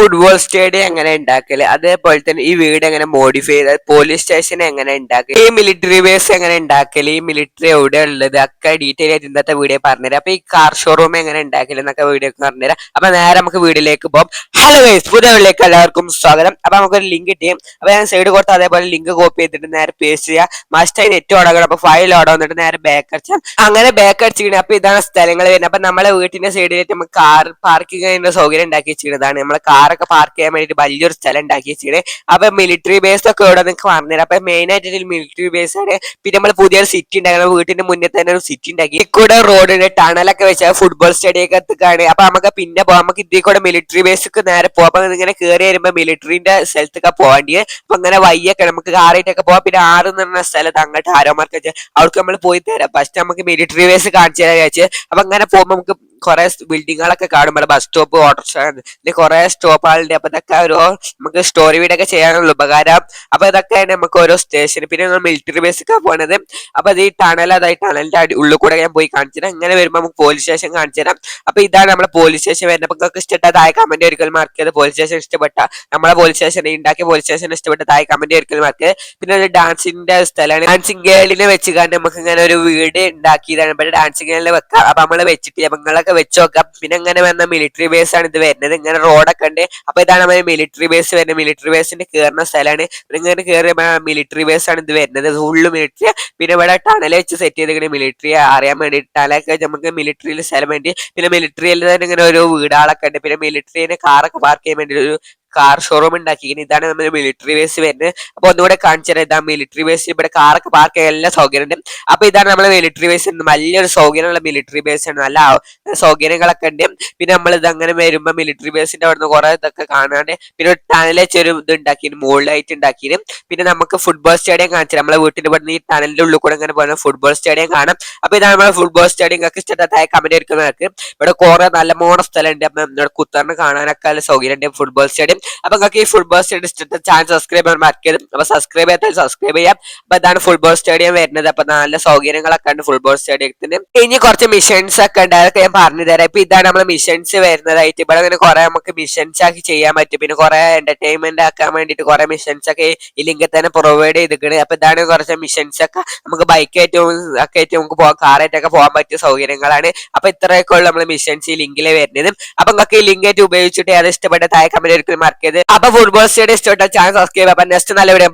Football stadium എങ്ങനെ ഉണ്ടാക്കൽ? അതേപോലെ തന്നെ ഈ വീട് എങ്ങനെ മോഡിഫൈ ചെയ്ത് പോലീസ് സ്റ്റേഷൻ എങ്ങനെ ഉണ്ടാക്കൽ? ഈ മിലിറ്ററി ബേസ് എങ്ങനെ ഉണ്ടാക്കൽ? ഈ മിലിറ്ററി എവിടെ ഉള്ളത് ഒക്കെ ഡീറ്റെയിൽ ആയിട്ട് ഇന്നത്തെ വീഡിയോ പറഞ്ഞുതരാം. അപ്പൊ ഈ കാർ ഷോറൂം എങ്ങനെ ഉണ്ടാക്കൽ എന്നൊക്കെ വീഡിയോ പറഞ്ഞുതരാം. അപ്പൊ നേരെ നമുക്ക് വീഡിയോയിലേക്ക് പോകാം. ഹലോ ഗൈസ് പുതിയ വീഡിയോയിലേക്ക് എല്ലാവർക്കും സ്വാഗതം. അപ്പൊ നമുക്കൊരു ലിങ്ക് കിട്ടിയും അപ്പൊ ഞാൻ സൈഡ് കൊടുത്ത് അതേപോലെ ലിങ്ക് കോപ്പി ചെയ്തിട്ട് നേരെ പേസ്റ്റ് ചെയ്യുക മസ്റ്റായി നെറ്റ് ഓടണം. അപ്പൊ ഫയൽ ഓടാൻ വന്നിട്ട് നേരെ ബാക്ക് അടിച്ചാൽ അങ്ങനെ ബാക്ക് അടിച്ചിട്ട് അപ്പൊ ഇതാണ് സ്ഥലങ്ങൾ വരുന്നത്. അപ്പൊ നമ്മളെ വീട്ടിന്റെ സൈഡിലേക്ക് നമുക്ക് കാർ പാർക്കിംഗ് സൗകര്യം ഉണ്ടാക്കി വെച്ചിരുന്നതാണ് നമ്മളെ കാറൊക്കെ പാർക്ക് ചെയ്യാൻ വേണ്ടിട്ട് വലിയൊരു സ്ഥലം ഉണ്ടാക്കി വെച്ചിട്ട് അപ്പൊ മിലിറ്ററി ബേസ് ഒക്കെ ഇവിടെ നിങ്ങൾക്ക് പറഞ്ഞുതരാം. അപ്പൊ മെയിൻ ആയിട്ട് മിലിറ്ററി ബേസ് ആണ്. പിന്നെ നമ്മൾ പുതിയൊരു സിറ്റി ഉണ്ടാക്കണം. വീട്ടിന്റെ മുന്നിൽ തന്നെ ഒരു സിറ്റി ഉണ്ടാക്കി. കൂടെ റോഡിന് ടണലൊക്കെ വെച്ച ഫുട്ബോൾ സ്റ്റേഡിയം ഒക്കെ എത്തുകയാണ്. അപ്പൊ നമുക്ക് പിന്നെ പോവാം. നമുക്ക് ഇതിൽ കൂടെ മിലിറ്ററി ബേസിക്ക് നേരെ പോകാം അപ്പൊ ഇങ്ങനെ കയറി വരുമ്പോ മിലിറ്ററിന്റെ സ്ഥലത്തൊക്കെ പോകേണ്ടി അപ്പൊ അങ്ങനെ വയ്യൊക്കെ നമുക്ക് കാറായിട്ടൊക്കെ പോവാം. പിന്നെ ആറ് എന്ന് പറഞ്ഞ സ്ഥലത്ത് അങ്ങോട്ട് ആരോമാർക്ക് വെച്ചാൽ അവർക്ക് നമ്മൾ പോയി തരാം. ഫസ്റ്റ് നമുക്ക് മിലിറ്ററി ബേസ് കാണിച്ചു വിചാരിച്ച്. അപ്പൊ അങ്ങനെ പോകുമ്പോൾ നമുക്ക് കുറെ ബിൽഡിങ്ങുകളൊക്കെ കാണുമ്പോൾ ബസ് സ്റ്റോപ്പ് ഓട്ടോറിക്ഷ കുറെ സ്റ്റോപ്പുകളുണ്ട് അപ്പൊ ഇതൊക്കെ ഓരോ നമുക്ക് സ്റ്റോറി വീടൊക്കെ ചെയ്യാനുള്ള. ഉപകാരം. അപ്പൊ ഇതൊക്കെയാണ് നമുക്ക് ഓരോ സ്റ്റേഷൻ പിന്നെ നമ്മൾ മിലിറ്ററി ബേസൊക്കെ പോണത്. അപ്പൊ അത് ഈ ടണൽ അതായത് ടണലിന്റെ ഉള്ളിൽ കൂടെ ഞാൻ പോയി കാണിച്ചു തരാം. ഇങ്ങനെ വരുമ്പോൾ നമുക്ക് പോലീസ് സ്റ്റേഷൻ കാണിച്ചു തരാം. അപ്പൊ ഇതാണ് നമ്മുടെ പോലീസ് സ്റ്റേഷൻ വരുന്നത്. അപ്പൊ നിങ്ങൾക്ക് ഇഷ്ടപ്പെട്ട താഴെ കമന്റ് ഒരിക്കൽ മാർക്ക് ചെയ്ത് പോലീസ് സ്റ്റേഷൻ ഇഷ്ടപ്പെട്ട നമ്മളെ പോലീസ് സ്റ്റേഷൻ ഉണ്ടാക്കിയ പോലീസ് സ്റ്റേഷൻ ഇഷ്ടപ്പെട്ട താഴെ കമന്റ് ഒരിക്കൽ മാർക്ക് പിന്നെ ഒരു ഡാൻസിന്റെ സ്ഥലമാണ് ഡാൻസിങ് ഗേളിനെ വെച്ച് കാരണം നമുക്ക് ഇങ്ങനെ ഒരു വീട് ഉണ്ടാക്കിയതാണ് ഡാൻസിങ് ഗേളിനെ വെക്കാം. അപ്പൊ നമ്മൾ വെച്ചിട്ട് അപ്പൊ വെച്ച് നോക്കാം പിന്നെ ഇങ്ങനെ വന്ന മിലിറ്ററി ബേസ് ആണ് ഇത് വരുന്നത്. ഇങ്ങനെ റോഡൊക്കെ ഉണ്ട്. അപ്പൊ ഇതാണ് നമ്മുടെ മിലിറ്ററി ബേസ് വരുന്നത്. മിലിറ്ററി ബേസിന്റെ കയറുന്ന സ്ഥലമാണ്. ഇങ്ങനെ കയറി മിലിറ്ററി ബേസ് ആണ് ഇത് വരുന്നത്. ഫുള്ള് മിലിറ്ററി പിന്നെ ഇവിടെ ടണൽ വെച്ച് സെറ്റ് ചെയ്തിങ്ങനെ മിലിറ്ററി അറിയാൻ വേണ്ടി ടണലൊക്കെ നമുക്ക് മിലിറ്ററിയിൽ സ്ഥലം വേണ്ടി. പിന്നെ മിലിറ്ററിയിൽ തന്നെ ഇങ്ങനെ ഒരു വീടാളൊക്കെ ഉണ്ട്. പിന്നെ മിലിറ്ററിന് കാറൊക്കെ പാർക്ക് ചെയ്യാൻ വേണ്ടി ഒരു കാർ ഷോറൂം ഉണ്ടാക്കിയിരിക്കുന്നത് ഇതാണ് നമ്മുടെ മിലിറ്ററി ബേസ് വരുന്നത്. അപ്പൊ ഒന്നുകൂടെ കാണിച്ചു തരാം. ഇതാ മിലിറ്ററി ബേസ് ഇവിടെ കാറൊക്കെ പാർക്ക് ചെയ്യാൻ എല്ലാ സൗകര്യം ഉണ്ട് അപ്പൊ ഇതാണ് നമ്മുടെ മിലിറ്ററി ബേസ് വലിയൊരു സൗകര്യമുള്ള മിലിറ്ററി ബേസ് ആണ്. നല്ല സൗകര്യങ്ങളൊക്കെ ഉണ്ട്. പിന്നെ നമ്മൾ ഇത് അങ്ങനെ വരുമ്പോൾ മിലിറ്ററി ബേസിന്റെ അവിടെ നിന്ന് കുറെ ഇതൊക്കെ കാണാണ്ട് പിന്നെ ചെറിയ വെച്ചൊരു ഇത് ഉണ്ടാക്കിയിരുന്നു മുകളിലായിട്ട് ഉണ്ടാക്കിയിരുന്നു പിന്നെ നമുക്ക് ഫുട്ബോൾ സ്റ്റേഡിയം കാണിച്ചു നമ്മളെ വീട്ടിന്റെ ഇവിടുന്ന് ഈ ടണലിന്റെ ഉള്ളിൽ കൂടെ ഇങ്ങനെ പോകുന്ന ഫുട്ബോൾ സ്റ്റേഡിയം കാണാം. അപ്പൊ ഇതാണ് നമ്മുടെ ഫുട്ബോൾ സ്റ്റേഡിയം ഒക്കെ ഇഷ്ടത്തായ കമന്റ് എടുക്കുന്നവർക്ക് ഇവിടെ കുറെ നല്ല മോണ സ്ഥലമുണ്ട് അപ്പൊ നമ്മുടെ കുത്തറിന് കാണാനൊക്കെ സൗകര്യം ഉണ്ട് ഫുട്ബോൾ സ്റ്റേഡിയം അപ്പൊ നിങ്ങൾക്ക് ഈ ഫുട്ബോൾ സ്റ്റേഡിയം ചാനൽ സബ്സ്ക്രൈബ് ചെയ്യാൻ മറക്കരുത്. അപ്പൊ സബ്സ്ക്രൈബ് ചെയ്യാത്ത സബ്സ്ക്രൈബ് ചെയ്യാം. അപ്പൊ ഇതാണ് ഫുട്ബോൾ സ്റ്റേഡിയം വരുന്നത്. അപ്പൊ നല്ല സൗകര്യങ്ങളൊക്കെ ഉണ്ട് ഫുട്ബോൾ സ്റ്റേഡിയത്തിന് ഇനി കുറച്ച് മിഷൻസ് ഒക്കെ ഉണ്ട്. അതൊക്കെ ഞാൻ പറഞ്ഞു തരാം. ഇപ്പൊ ഇതാണ് നമ്മൾ മിഷൻസ് വരുന്നതായിട്ട്. ഇവിടെ ഇങ്ങനെ കുറെ നമുക്ക് മിഷൻസ് ആക്കി ചെയ്യാൻ പറ്റും. പിന്നെ കുറെ എന്റർടൈൻമെന്റ് ആക്കാൻ വേണ്ടിയിട്ട് കുറെ മിഷൻസ് ഒക്കെ ഈ ലിങ്കിൽ തന്നെ പ്രൊവൈഡ് ചെയ്തിട്ടുണ്ട് അപ്പൊ ഇതാണ് കുറച്ച് മിഷൻസ് ഒക്കെ. നമുക്ക് ബൈക്ക് ബൈക്കായിട്ടും ഒക്കെ ആയിട്ട് നമുക്ക് പോകാം കാറായിട്ടൊക്കെ പോകാൻ പറ്റിയ സൗകര്യങ്ങളാണ്. അപ്പൊ ഇത്രയൊക്കെ ഉള്ള നമ്മൾ മിഷൻസ് ഈ ലിങ്കിൽ വരുന്നത്. അപ്പൊ നിങ്ങൾക്ക് ഈ ലിങ്ക് ആയിട്ട് ഉപയോഗിച്ചിട്ട് അത് ഇഷ്ടപ്പെട്ട താഴെ കമന്റ് ഒരിക്കലും മാർക്ക് ചെയ്ത് അപ്പൊ ഫുട്ബോൾ സ്റ്റേഡിയം ഇഷ്ടപ്പെട്ട ചാനൽ സബ്സ്ക്രൈബ് അപ്പൊ നെക്സ്റ്റ് നല്ല വീഡിയോ